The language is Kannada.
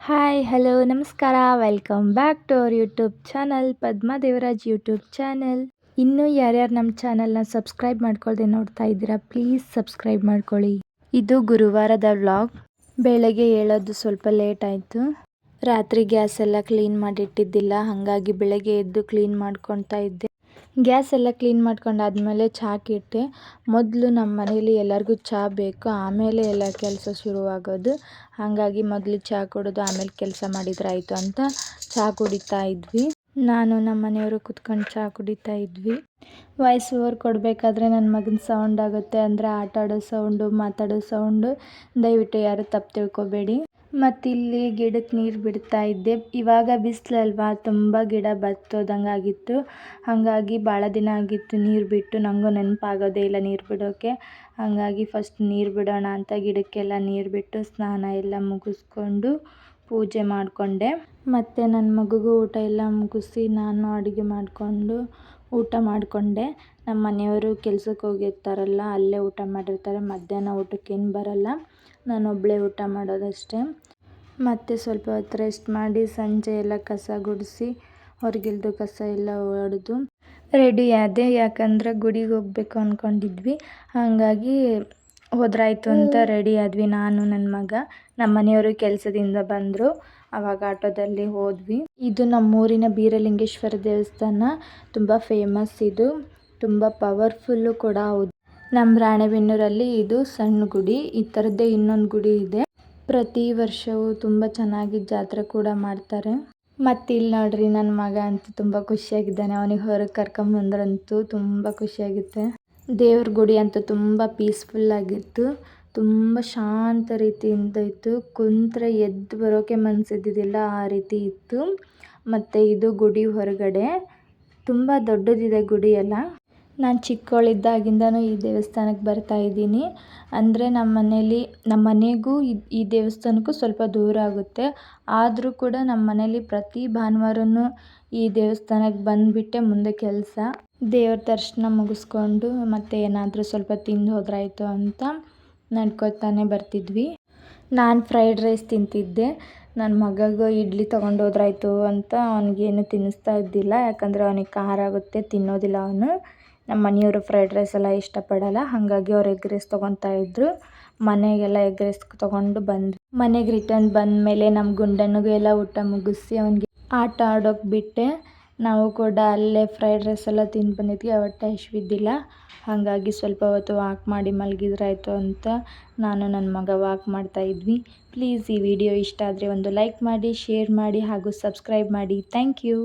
ಹಾಯ್ ಹಲೋ ನಮಸ್ಕಾರ. Welcome back to our YouTube channel Padma Devaraj YouTube channel ಇನ್ನೂ ಯಾರ್ಯಾರು ನಮ್ಮ ಚಾನಲ್ನ ಸಬ್ಸ್ಕ್ರೈಬ್ ಮಾಡ್ಕೊಳ್ದೆ ನೋಡ್ತಾ ಇದ್ದೀರಾ ಪ್ಲೀಸ್ ಸಬ್ಸ್ಕ್ರೈಬ್ ಮಾಡ್ಕೊಳ್ಳಿ. ಇದು ಗುರುವಾರದ ವ್ಲಾಗ್ ಬೆಳಗ್ಗೆ ಹೇಳೋದು ಸ್ವಲ್ಪ ಲೇಟ್ ಆಯಿತು. ರಾತ್ರಿ ಗ್ಯಾಸ್ ಎಲ್ಲ ಕ್ಲೀನ್ ಮಾಡಿಟ್ಟಿದ್ದಿಲ್ಲ, ಹಾಗಾಗಿ ಬೆಳಗ್ಗೆ ಎದ್ದು ಕ್ಲೀನ್ ಮಾಡ್ಕೊತಾ ಇದ್ದೆ. ಗ್ಯಾಸ್ ಎಲ್ಲ ಕ್ಲೀನ್ ಮಾಡ್ಕೊಂಡಾದ್ಮೇಲೆ ಚಾಕ್ಕೆ ಇಟ್ಟೆ. ಮೊದಲು ನಮ್ಮ ಮನೇಲಿ ಎಲ್ಲರಿಗೂ ಚಹಾ ಬೇಕು. ಆಮೇಲೆ ಎಲ್ಲ ಕೆಲಸ ಶುರುವಾಗೋದು. ಹಾಗಾಗಿ ಮೊದಲು ಚಹಾ ಕುಡಿದು ಆಮೇಲೆ ಕೆಲಸ ಮಾಡಿದ್ರಾಯಿತು ಅಂತ ಚಹಾ ಕುಡಿತಾ ಇದ್ವಿ. ನಾನು ನಮ್ಮ ಮನೆಯವರು ಕುತ್ಕೊಂಡು ಚಹಾ ಕುಡಿತಾ ಇದ್ವಿ. ವಾಯ್ಸ್ ಓವರ್ ಕೊಡಬೇಕಾದ್ರೆ ನನ್ನ ಮಗನ ಸೌಂಡ್ ಆಗುತ್ತೆ. ಅಂದರೆ ಆಟ ಆಡೋ ಸೌಂಡು, ಮಾತಾಡೋ ಸೌಂಡು. ದಯವಿಟ್ಟು ಯಾರೂ ತಪ್ಪು ತಿಳ್ಕೊಬೇಡಿ. ಮತ್ತಿಲ್ಲಿ ಗಿಡಕ್ಕೆ ನೀರು ಬಿಡ್ತಾ ಇದ್ದೆ. ಇವಾಗ ಬಿಸಿಲಲ್ವಾ? ತುಂಬ ಗಿಡ ಬತ್ತೋದಂಗೆ ಆಗಿತ್ತು ಹಾಗಾಗಿ ಭಾಳ ದಿನ ಆಗಿತ್ತು ನೀರು ಬಿಟ್ಟು. ನನಗೂ ನೆನಪಾಗೋದೇ ಇಲ್ಲ ನೀರು ಬಿಡೋಕ್ಕೆ ಹಾಗಾಗಿ ಫಸ್ಟ್ ನೀರು ಬಿಡೋಣ ಅಂತ ಗಿಡಕ್ಕೆಲ್ಲ ನೀರು ಬಿಟ್ಟು ಸ್ನಾನ ಎಲ್ಲ ಮುಗಿಸ್ಕೊಂಡು ಪೂಜೆ ಮಾಡಿಕೊಂಡೆ. ಮತ್ತು ನನ್ನ ಮಗುಗೂ ಊಟ ಎಲ್ಲ ಮುಗಿಸಿ ನಾನು ಅಡುಗೆ ಮಾಡಿಕೊಂಡು ಊಟ ಮಾಡಿಕೊಂಡೆ. ನಮ್ಮ ಮನೆಯವರು ಕೆಲ್ಸಕ್ಕೆ ಹೋಗಿರ್ತಾರಲ್ಲ, ಅಲ್ಲೇ ಊಟ ಮಾಡಿರ್ತಾರೆ. ಮಧ್ಯಾಹ್ನ ಊಟಕ್ಕೇನು ಬರಲ್ಲ. ನಾನೊಬ್ಬಳೇ ಊಟ ಮಾಡೋದಷ್ಟೇ. ಮತ್ತು ಸ್ವಲ್ಪ ಹೊತ್ತು ರೆಸ್ಟ್ ಮಾಡಿ ಸಂಜೆ ಎಲ್ಲ ಕಸ ಗುಡಿಸಿ, ಹೊರಗಿಲ್ದು ಕಸ ಎಲ್ಲ ಹೊಡೆದು ರೆಡಿ ಆದೆ. ಯಾಕಂದರೆ ಗುಡಿಗೆ ಹೋಗ್ಬೇಕು ಅಂದ್ಕೊಂಡಿದ್ವಿ ಹಾಗಾಗಿ ಹೋದ್ರಾಯ್ತು ಅಂತ ರೆಡಿ ಆದ್ವಿ ನಾನು ನನ್ನ ಮಗ. ನಮ್ಮ ಮನೆಯವರು ಕೆಲಸದಿಂದ ಬಂದರು. ಆವಾಗ ಆಟೋದಲ್ಲಿ ಹೋದ್ವಿ. ಇದು ನಮ್ಮೂರಿನ ಬೀರಲಿಂಗೇಶ್ವರ ದೇವಸ್ಥಾನ. ತುಂಬ ಫೇಮಸ್ ಇದು. ತುಂಬ ಪವರ್ಫುಲ್ಲು ಕೂಡ ಹೌದು. ನಮ್ಮ ರಾಣೆಬೆನ್ನೂರಲ್ಲಿ ಇದು ಸಣ್ಣ ಗುಡಿ. ಈ ಥರದ್ದೇ ಇನ್ನೊಂದು ಗುಡಿ ಇದೆ. ಪ್ರತಿ ವರ್ಷವೂ ತುಂಬ ಚೆನ್ನಾಗಿ ಜಾತ್ರೆ ಕೂಡ ಮಾಡ್ತಾರೆ. ಮತ್ತು ಇಲ್ಲಿ ನೋಡ್ರಿ ನನ್ನ ಮಗ ಅಂತೂ ತುಂಬ ಖುಷಿಯಾಗಿದ್ದಾನೆ. ಅವನಿಗೆ ಹೊರಗೆ ಕರ್ಕೊಂಬಂದ್ರಂತೂ ತುಂಬ ಖುಷಿಯಾಗುತ್ತೆ. ದೇವ್ರ ಗುಡಿ ಅಂತ ತುಂಬ ಪೀಸ್ಫುಲ್ ಆಗಿತ್ತು. ತುಂಬ ಶಾಂತ ರೀತಿಯಿಂದ ಇತ್ತು. ಕುಂತ್ರೆ ಎದ್ದು ಬರೋಕೆ ಮನಸ್ಸಿದ್ದಿದ್ದಿಲ್ಲ ಆ ರೀತಿ ಇತ್ತು. ಮತ್ತು ಇದು ಗುಡಿ ಹೊರಗಡೆ. ತುಂಬ ದೊಡ್ಡದಿದೆ ಗುಡಿ ಎಲ್ಲ. ನಾನು ಚಿಕ್ಕವಳಿದ್ದಾಗಿಂದನೂ ಈ ದೇವಸ್ಥಾನಕ್ಕೆ ಬರ್ತಾ ಇದ್ದೀನಿ. ಅಂದರೆ ನಮ್ಮ ಮನೇಲಿ ನಮ್ಮ ಮನೆಗೂ ಈ ದೇವಸ್ಥಾನಕ್ಕೂ ಸ್ವಲ್ಪ ದೂರ ಆಗುತ್ತೆ. ಆದರೂ ಕೂಡ ನಮ್ಮ ಮನೇಲಿ ಪ್ರತಿ ಭಾನುವಾರನೂ ಈ ದೇವಸ್ಥಾನಕ್ಕೆ ಬಂದುಬಿಟ್ಟೆ ಮುಂದೆ ಕೆಲಸ. ದೇವ್ರ ದರ್ಶನ ಮುಗಿಸ್ಕೊಂಡು ಮತ್ತೆ ಏನಾದರೂ ಸ್ವಲ್ಪ ತಿಂದು ಹೋದ್ರಾಯಿತು ಅಂತ ನಡ್ಕೊತಾನೆ ಬರ್ತಿದ್ವಿ. ನಾನು ಫ್ರೈಡ್ ರೈಸ್ ತಿಂತಿದ್ದೆ. ನನ್ನ ಮಗಗೂ ಇಡ್ಲಿ ತೊಗೊಂಡು ಹೋದ್ರಾಯ್ತು ಅಂತ ಅವನಿಗೇನು ತಿನ್ನಿಸ್ತಾ ಇದ್ದಿಲ್ಲ. ಯಾಕಂದರೆ ಅವನಿಗೆ ಖಾರ ಆಗುತ್ತೆ, ತಿನ್ನೋದಿಲ್ಲ ಅವನು. ನಮ್ಮ ಮನೆಯವರು ಫ್ರೈಡ್ ರೈಸ್ ಎಲ್ಲ ಇಷ್ಟಪಡಲ್ಲ. ಹಾಗಾಗಿ ಅವ್ರು ಎಗ್ ರೈಸ್ ತೊಗೊತಾ ಇದ್ದರು ಮನೆಗೆಲ್ಲ ಎಗ್ ರೈಸ್ ತೊಗೊಂಡು ಬಂದ್ರು. ಮನೆಗೆ ರಿಟರ್ನ್ ಬಂದಮೇಲೆ ನಮ್ಮ ಗುಂಡನಿಗೂ ಎಲ್ಲ ಊಟ ಮುಗಿಸಿ ಅವನಿಗೆ ಆಟ ಆಡೋಕೆ ಬಿಟ್ಟೆ. ನಾವು ಕೂಡ ಅಲ್ಲೇ ಫ್ರೈಡ್ ರೈಸ್ ಎಲ್ಲ ತಿಂದು ಬಂದಿದ್ವಿ. ಹೊಟ್ಟೆ ಹಶ್ವಿದ್ದಿಲ್ಲ ಹಾಗಾಗಿ ಸ್ವಲ್ಪ ಹೊತ್ತು ವಾಕ್ ಮಾಡಿ ಮಲಗಿದ್ರಾಯ್ತು ಅಂತ ನಾನು ನನ್ನ ಮಗ ವಾಕ್ ಮಾಡ್ತಾ ಇದ್ವಿ. ಪ್ಲೀಸ್ ಈ ವಿಡಿಯೋ ಇಷ್ಟ ಆದರೆ ಒಂದು ಲೈಕ್ ಮಾಡಿ ಶೇರ್ ಮಾಡಿ ಹಾಗೂ ಸಬ್ಸ್ಕ್ರೈಬ್ ಮಾಡಿ. Thank you